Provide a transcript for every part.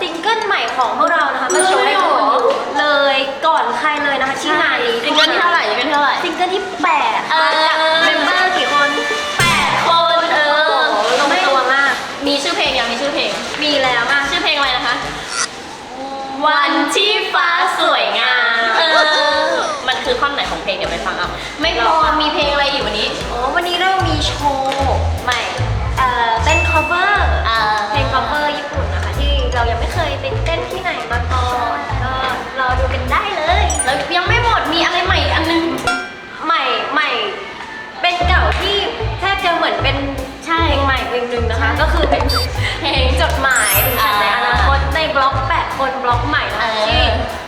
ซิงเกิลใหม่ของพวกเรานะคะมาโชว์ให้ทุกคนดูเลยก่อนใครเลยนะคะที่งานนี้ซิงเกิลที่เท่าไหร่ซิงเกิลที่เท่าไหร่ซิงเกิลที่แปดเออกับเมมเบอร์กี่คนแปดคนเออลงตัวมากมีชื่อเพลงยังมีชื่อเพลง มีแล้วมากชื่อเพลงอะไรนะคะ วันที่ฟ้าสวยงามเออมันคือท่อนไหนของเพลงเดี๋ยวไปฟังเอาไม่พอ เหมือนเป็นใช่เพลงใหม่เพลงหนึ่งนะคะ ก็คือเป็นเพลงจดหมายถึงฉันในอนาคตในบล็อกแปดคนบล็อกใหม่นะคะเออ ที่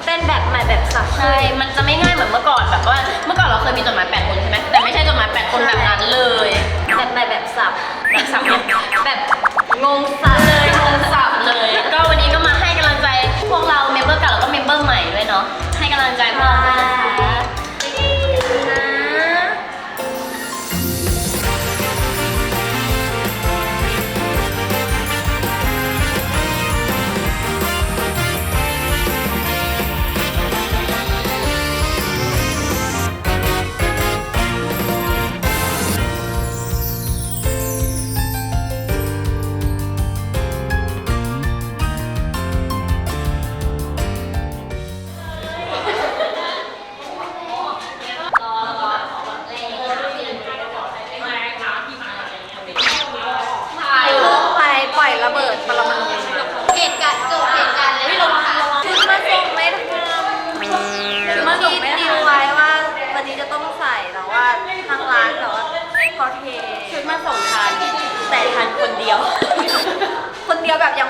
เต้นแบบใหม่แบบสับใช่ มันจะไม่ง่ายเหมือนเมื่อก่อนแบบว่า เมื่อก่อนเราเคยมีจดหมายแปดคนใช่ไหมแต่ไม่ใช่จดหมายแปดคนแบบนั้นเลย แบบใหม่แบบสับแบบสับเนี่ยแบบงงสับ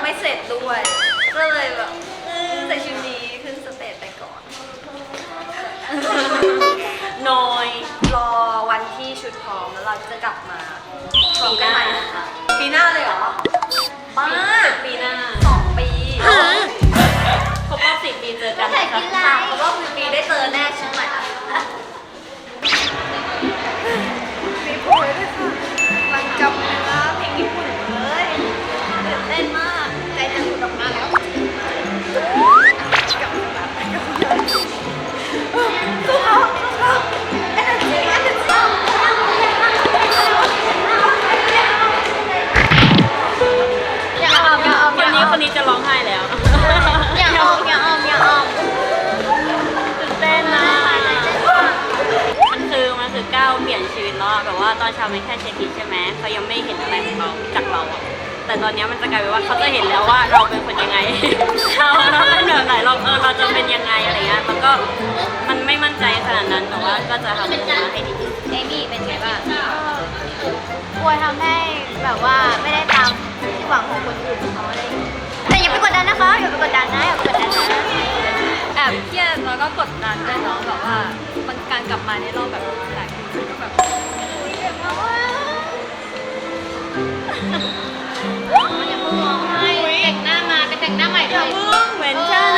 ไม่เสร็จด้วย ก็เลยแบบเออใส่ชุดนี้ขึ้นสเตจไปก่อนน้อยรอวันที่ชุดพร้อมแล้วเราจะกลับมาพร้อมกันใหม่นะคะปีหน้าเลยเหรอบ้าปีหน้าสองปีครบรอบสิบปีเจอกันแต่กินลายเพราะว่าคุณปีได้เจอแน่ ก้าวเปลี่ยนชีวิตแล้วอะแบบว่าตอนเช้ามันแค่เช็คอินใช่ไหมเขายังไม่เห็นอะไรของเราจากเราอะแต่ตอนเนี้ยมันจะกลายเป็นว่าเขาจะเห็นแล้วว่าเราเป็นคนยังไง เราเราเป็นแบบไหนเราเออเราจะเป็นยังไงอะไรเงี้ยมันก็มันไม่มั่นใจขนาดนั้นแต่ว่าก็จะทำออกมาให้ดีที่สุด เอมี่เป็นไงบ้างกลัวทำให้แบบว่าไม่ได้ตามที่หวังของคนอื่นเขาอะไรอย่างเงี้ยแต่อย่าไปกดดันนะคะอย่าไปกดดันนะอย่าไปกดดันนะแอบเครียดแล้วก็กดดันด้วยเนาะแบบว่ามันการกลับมาในรอบแบบหลายปีก็ แบบอยาเพิ่งร้องไห้แต่งหน้ามาไปแต่งหน้าใหม่เลย เหมือนชาน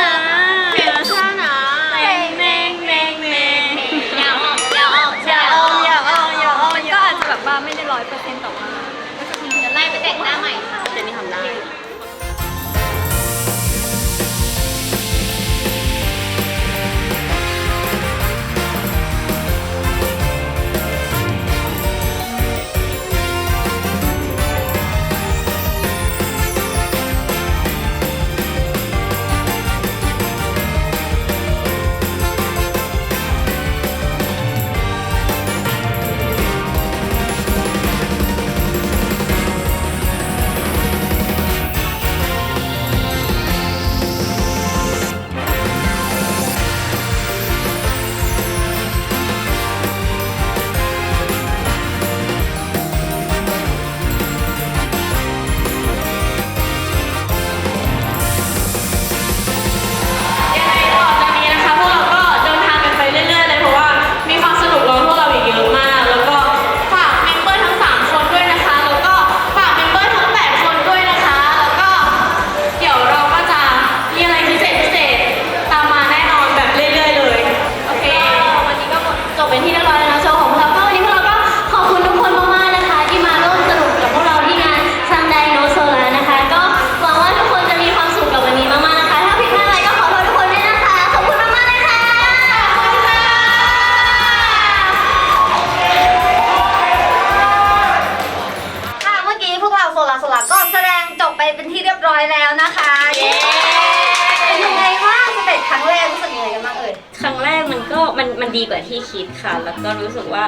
ดีกว่าที่คิดค่ะ แล้วก็รู้สึกว่า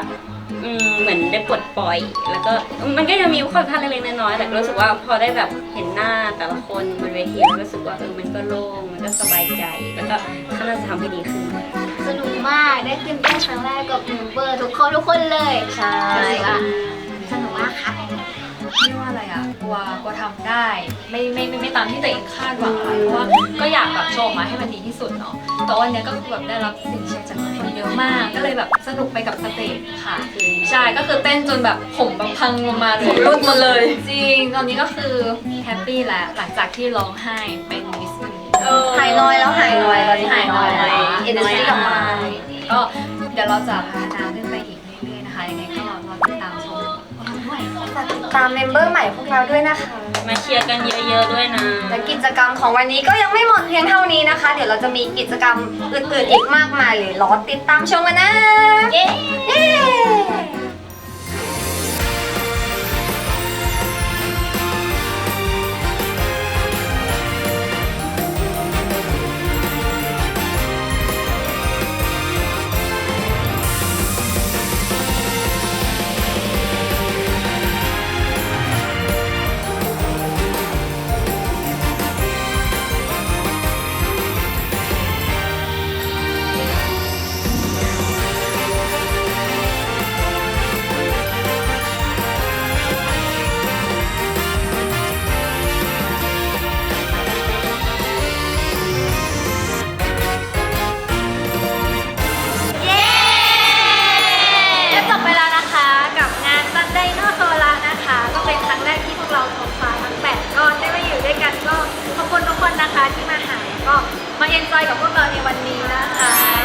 อืมเหมือนได้ปลดปล่อย แล้วก็มันก็ยังมีความพลาดเล็กๆน้อยๆแต่ก็รู้สึกว่าพอได้แบบเห็นหน้าแต่ละคนบนเวทีแล้วรู้สึกว่าเออมันก็โล่งมันก็สบายใจ แล้วก็ข้างหน้าจะทำให้ดีขึ้นสนุกมากได้ขึ้นเต้นครั้งแรกกับเมมเบอร์ทุกคนทุกคนเลยใช่รู้สึกว่าสนุกมากครับเรียกว่าอะไรอะกลัวกลัวทำได้ ไม่ไม่ไม่ไม่ตามที่ตัวเองคาดหวังไว้เพราะว่าก็อยากแบบโชว์ออกมาให้มันดีที่สุดเนาะแต่วันเนี้ยก็คือแบบได้รับสิ่งเชียร์จากทุกคนเย อะมาก ก็เลยแบบสนุกไปกับสเตจค่ะ ใช่ ก็คือเต้นจนแบบผมแบบพังลงมาเลยรุดมาเลย จริง ตอนนี้ก็คือแฮปปี้แล้ว หลังจากที่ร้องไห้เป็นมิสมันหายน้อยแล้วหายน้อยตอนนี้หายน้อยหายน้อย Energy กลับมาก็เดี๋ยวเราจะพัฒนาขึ้นไปอีกเรื่อยๆนะคะ ยังไงก็รอติดตามชมด้วยตามเมมเบอร์ใหม่พวกเราด้วยนะคะ มาเชียร์กันเยอะๆด้วยนะ และกิจกรรมของวันนี้ก็ยังไม่หมดเพียงเท่านี้นะคะ เดี๋ยวเราจะมีกิจกรรมอื่นๆอีกมากมายเลยรอติดตามชมกันนะ เย้ นะคะที่มาหาก็มาเอนจอยกับพวกเราในวันนี้นะคะ